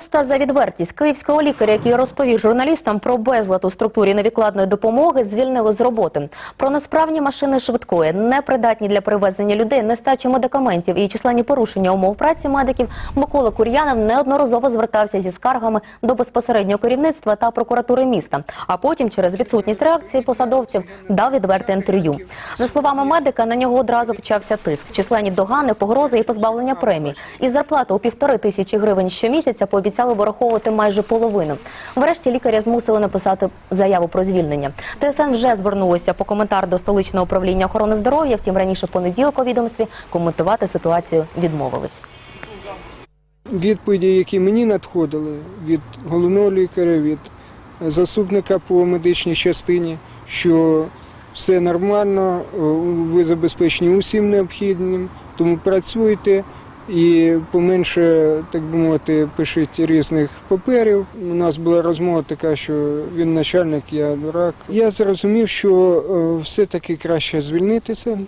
Помста за відвертість київського лікаря, який розповів журналістам про безлад у структурі невідкладної допомоги, звільнили з роботи. Про несправні машини швидкої, непридатні для перевезення людей, нестачу медикаментів і численні порушення умов праці медиків. Микола Кур'янов неодноразово звертався зі скаргами до безпосереднього керівництва та прокуратури міста. А потім, через відсутність реакції посадовців, дав відверте інтерв'ю. За словами медика, на нього одразу почався тиск, численні догани, погрози і позбавлення премій. Із зарплати у півтори тисячі гривень щомісяця пообіцяли вираховувати майже половину. Врешті лікаря змусили написати заяву про звільнення. ТСН вже звернулося по коментар до столичного управління охорони здоров'я. Втім, раніше понеділок у відомстві коментувати ситуацію відмовились. Відповіді, які мені надходили від головного лікаря, від заступника по медичній частині, що все нормально, е, ви забезпечені усім необхідним, тому працюйте і поменше, так би мовити, пишіть різних паперів. У нас була розмова така, що він начальник, я дурак. Я зрозумів, що е, все-таки краще звільнитися.